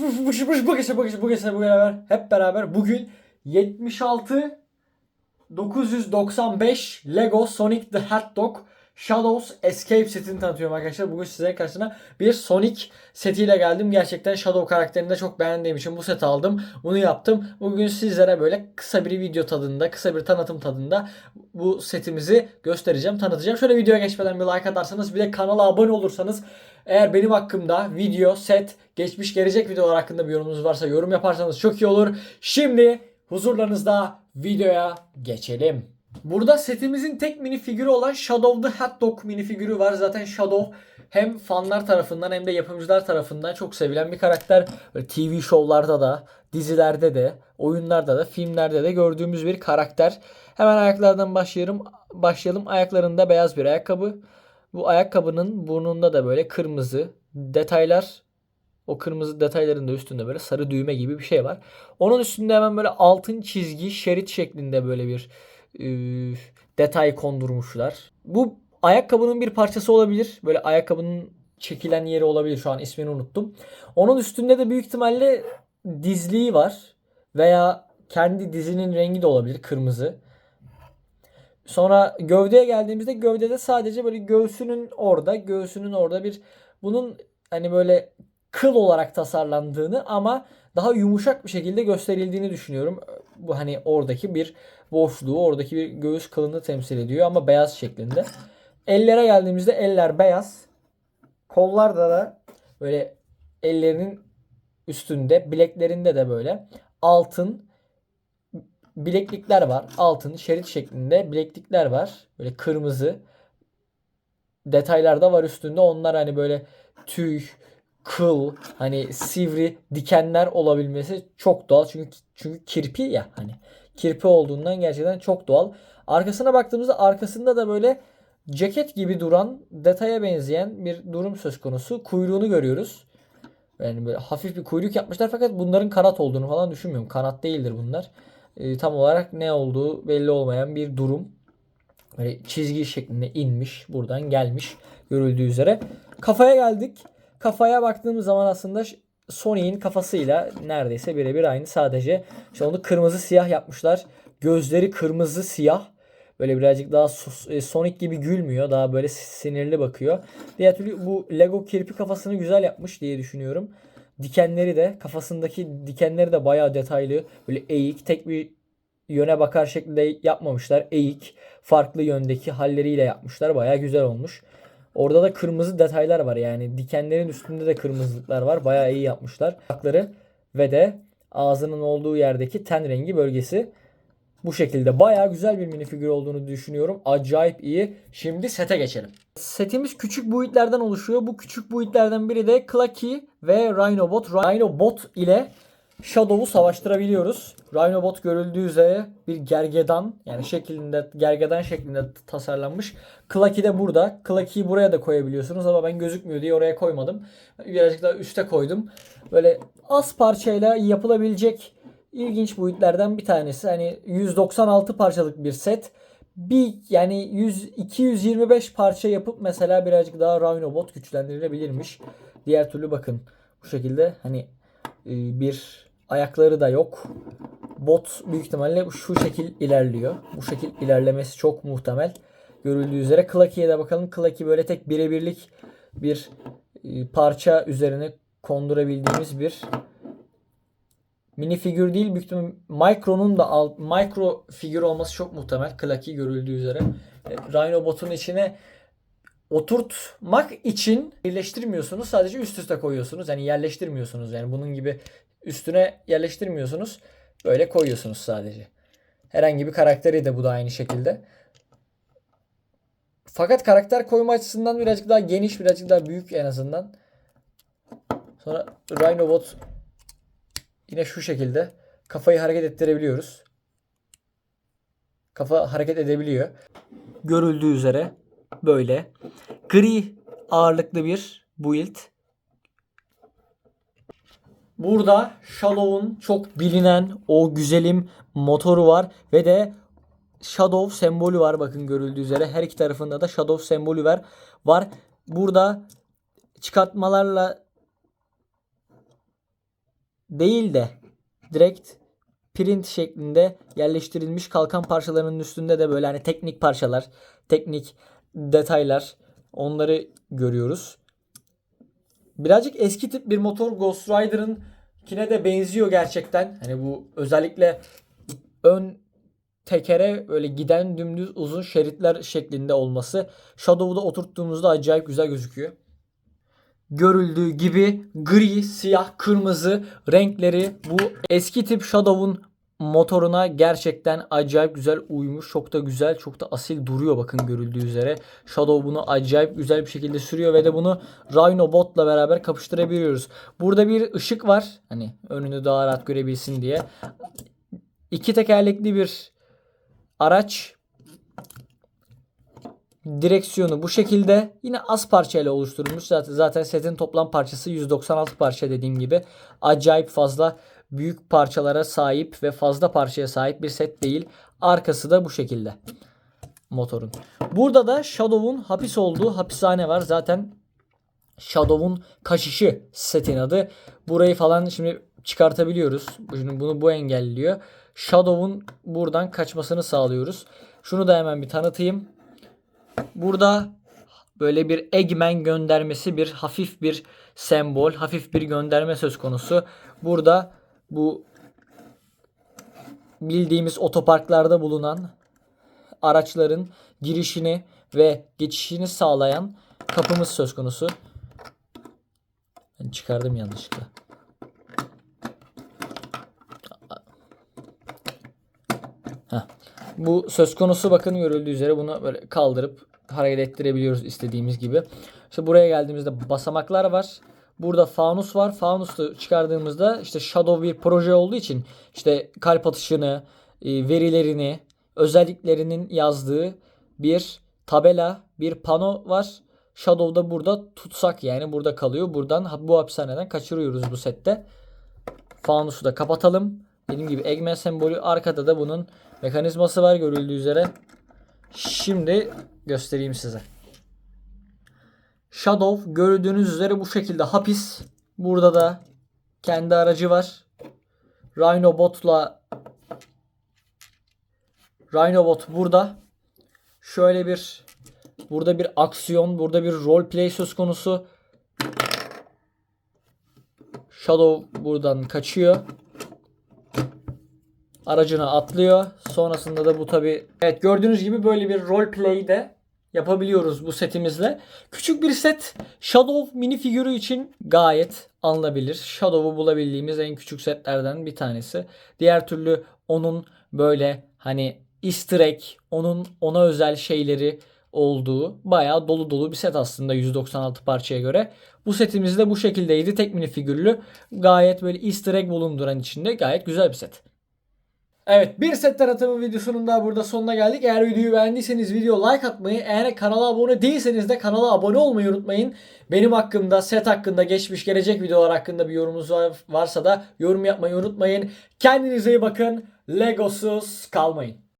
buş bu gece bu gece bu gece bu beraber hep beraber bugün 76 995 Lego Sonic the Hedgehog Shadows Escape setini tanıtıyorum arkadaşlar. Bugün sizlerin karşısına bir Sonic setiyle geldim. Gerçekten Shadow karakterini de çok beğendiğim için bu seti aldım. Bunu yaptım. Bugün sizlere böyle kısa bir video tadında, kısa bir tanıtım tadında bu setimizi göstereceğim, tanıtacağım. Şöyle videoya geçmeden bir like atarsanız bir de kanala abone olursanız eğer benim hakkımda video, set, geçmiş gelecek videolar hakkında bir yorumunuz varsa yorum yaparsanız çok iyi olur. Şimdi huzurlarınızda videoya geçelim. Burada setimizin tek mini figürü olan Shadow the Hedgehog mini figürü var. Zaten Shadow hem fanlar tarafından hem de yapımcılar tarafından çok sevilen bir karakter. TV şovlarda da, dizilerde de, oyunlarda da, filmlerde de gördüğümüz bir karakter. Hemen ayaklardan başlayalım. Başlayalım. Ayaklarında beyaz bir ayakkabı. Bu ayakkabının burnunda da böyle kırmızı detaylar. O kırmızı detayların da üstünde böyle sarı düğme gibi bir şey var. Onun üstünde hemen böyle altın çizgi şerit şeklinde böyle bir e, detay kondurmuşlar. Bu ayakkabının bir parçası olabilir. Böyle ayakkabının çekilen yeri olabilir. Şu an ismini unuttum. Onun üstünde de büyük ihtimalle dizliği var. Veya kendi dizinin rengi de olabilir. Kırmızı. Sonra gövdeye geldiğimizde gövdede sadece böyle göğsünün orada, göğsünün orada bir bunun hani böyle kıl olarak tasarlandığını ama daha yumuşak bir şekilde gösterildiğini düşünüyorum. Bu hani oradaki bir boşluğu, oradaki bir göğüs kılını temsil ediyor ama beyaz şeklinde. Ellere geldiğimizde eller beyaz. Kollarda da böyle ellerinin üstünde, bileklerinde de böyle altın bileklikler var. Altın şerit şeklinde bileklikler var. Böyle kırmızı detaylar da var üstünde. Onlar hani böyle tüy, kıl, hani sivri dikenler olabilmesi çok doğal. Çünkü çünkü kirpi ya hani kirpi olduğundan gerçekten çok doğal. Arkasına baktığımızda arkasında da böyle ceket gibi duran detaya benzeyen bir durum söz konusu. Kuyruğunu görüyoruz. Yani böyle hafif bir kuyruk yapmışlar fakat bunların kanat olduğunu falan düşünmüyorum. Kanat değildir bunlar. Ee, tam olarak ne olduğu belli olmayan bir durum. Böyle çizgi şeklinde inmiş. Buradan gelmiş. Görüldüğü üzere. Kafaya geldik. Kafaya baktığımız zaman aslında Sony'in kafasıyla neredeyse birebir aynı. Sadece işte onu kırmızı siyah yapmışlar. Gözleri kırmızı siyah. Böyle birazcık daha e, Sonic gibi gülmüyor. Daha böyle sinirli bakıyor. Diğer türlü bu Lego kirpi kafasını güzel yapmış diye düşünüyorum. Dikenleri de kafasındaki dikenleri de bayağı detaylı. Böyle eğik tek bir yöne bakar şekilde yapmamışlar. Eğik farklı yöndeki halleriyle yapmışlar. Bayağı güzel olmuş. Orada da kırmızı detaylar var yani dikenlerin üstünde de kırmızılıklar var. Bayağı iyi yapmışlar. Kulakları ve de ağzının olduğu yerdeki ten rengi bölgesi bu şekilde. Bayağı güzel bir minifigür olduğunu düşünüyorum. Acayip iyi. Şimdi sete geçelim. Setimiz küçük boyutlardan oluşuyor. Bu küçük boyutlardan biri de Clucky ve Rhinobot. Rhinobot ile Shadow'u savaştırabiliyoruz. Rhinobot görüldüğü üzere bir gergedan yani şeklinde gergedan şeklinde tasarlanmış. Clucky de burada. Clucky'yi buraya da koyabiliyorsunuz ama ben gözükmüyor diye oraya koymadım. Birazcık daha üste koydum. Böyle az parçayla yapılabilecek ilginç boyutlardan bir tanesi. Hani 196 parçalık bir set. Bir yani 100 225 parça yapıp mesela birazcık daha Rhinobot güçlendirilebilirmiş. Diğer türlü bakın bu şekilde hani e, bir ayakları da yok. Bot büyük ihtimalle şu şekil ilerliyor. Bu şekil ilerlemesi çok muhtemel. Görüldüğü üzere Clucky'ye de bakalım. Clucky böyle tek birebirlik bir e, parça üzerine kondurabildiğimiz bir mini figür değil büyük ihtimalle Micro'nun da alt, micro figür olması çok muhtemel. Clucky görüldüğü üzere. E, Rhinobot'un içine oturtmak için birleştirmiyorsunuz. Sadece üst üste koyuyorsunuz. Yani yerleştirmiyorsunuz. Yani bunun gibi üstüne yerleştirmiyorsunuz. Böyle koyuyorsunuz sadece. Herhangi bir karakteri de bu da aynı şekilde. Fakat karakter koyma açısından birazcık daha geniş, birazcık daha büyük en azından. Sonra Rhinobot yine şu şekilde kafayı hareket ettirebiliyoruz. Kafa hareket edebiliyor. Görüldüğü üzere böyle gri ağırlıklı bir build. Burada Shadow'un çok bilinen o güzelim motoru var ve de Shadow sembolü var bakın görüldüğü üzere. Her iki tarafında da Shadow sembolü var. Var. Burada çıkartmalarla değil de direkt print şeklinde yerleştirilmiş kalkan parçalarının üstünde de böyle hani teknik parçalar, teknik detaylar onları görüyoruz. Birazcık eski tip bir motor Ghost Rider'ın kine de benziyor gerçekten. Hani bu özellikle ön tekere böyle giden dümdüz uzun şeritler şeklinde olması Shadow'da oturttuğumuzda acayip güzel gözüküyor. Görüldüğü gibi gri, siyah, kırmızı renkleri bu eski tip Shadow'un motoruna gerçekten acayip güzel uymuş. Çok da güzel, çok da asil duruyor bakın görüldüğü üzere. Shadow bunu acayip güzel bir şekilde sürüyor ve de bunu Rhino Bot'la beraber kapıştırabiliyoruz. Burada bir ışık var. Hani önünü daha rahat görebilsin diye. İki tekerlekli bir araç direksiyonu bu şekilde yine az parçayla oluşturulmuş. Zaten zaten setin toplam parçası 196 parça dediğim gibi. Acayip fazla büyük parçalara sahip ve fazla parçaya sahip bir set değil. Arkası da bu şekilde motorun. Burada da Shadow'un hapis olduğu hapishane var. Zaten Shadow'un kaçışı setin adı. Burayı falan şimdi çıkartabiliyoruz. Şimdi bunu bu engelliyor. Shadow'un buradan kaçmasını sağlıyoruz. Şunu da hemen bir tanıtayım. Burada böyle bir Eggman göndermesi bir hafif bir sembol, hafif bir gönderme söz konusu. Burada bu bildiğimiz otoparklarda bulunan araçların girişini ve geçişini sağlayan kapımız söz konusu. Ben çıkardım yanlışlıkla. Bu söz konusu bakın görüldüğü üzere bunu böyle kaldırıp hareket ettirebiliyoruz istediğimiz gibi. İşte buraya geldiğimizde basamaklar var. Burada fanus var. Fanusu çıkardığımızda işte Shadow bir proje olduğu için işte kalp atışını, e, verilerini, özelliklerinin yazdığı bir tabela, bir pano var. Shadow da burada tutsak yani burada kalıyor. Buradan bu hapishaneden kaçırıyoruz bu sette. Fanusu da kapatalım. Dediğim gibi Eggman sembolü arkada da bunun mekanizması var görüldüğü üzere. Şimdi göstereyim size. Shadow gördüğünüz üzere bu şekilde hapis. Burada da kendi aracı var. Rhinobot'la Rhinobot burada. Şöyle bir burada bir aksiyon, burada bir roleplay söz konusu. Shadow buradan kaçıyor. Aracına atlıyor. Sonrasında da bu tabi evet gördüğünüz gibi böyle bir roleplay de yapabiliyoruz bu setimizle. Küçük bir set Shadow mini figürü için gayet alınabilir. Shadow'u bulabildiğimiz en küçük setlerden bir tanesi. Diğer türlü onun böyle hani easter egg, onun ona özel şeyleri olduğu bayağı dolu dolu bir set aslında 196 parçaya göre. Bu setimiz de bu şekildeydi. Tek mini figürlü. Gayet böyle easter egg bulunduran içinde gayet güzel bir set. Evet bir set tanıtımı videosunun da burada sonuna geldik. Eğer videoyu beğendiyseniz video like atmayı, eğer kanala abone değilseniz de kanala abone olmayı unutmayın. Benim hakkımda, set hakkında, geçmiş gelecek videolar hakkında bir yorumunuz var- varsa da yorum yapmayı unutmayın. Kendinize iyi bakın. Legosuz kalmayın.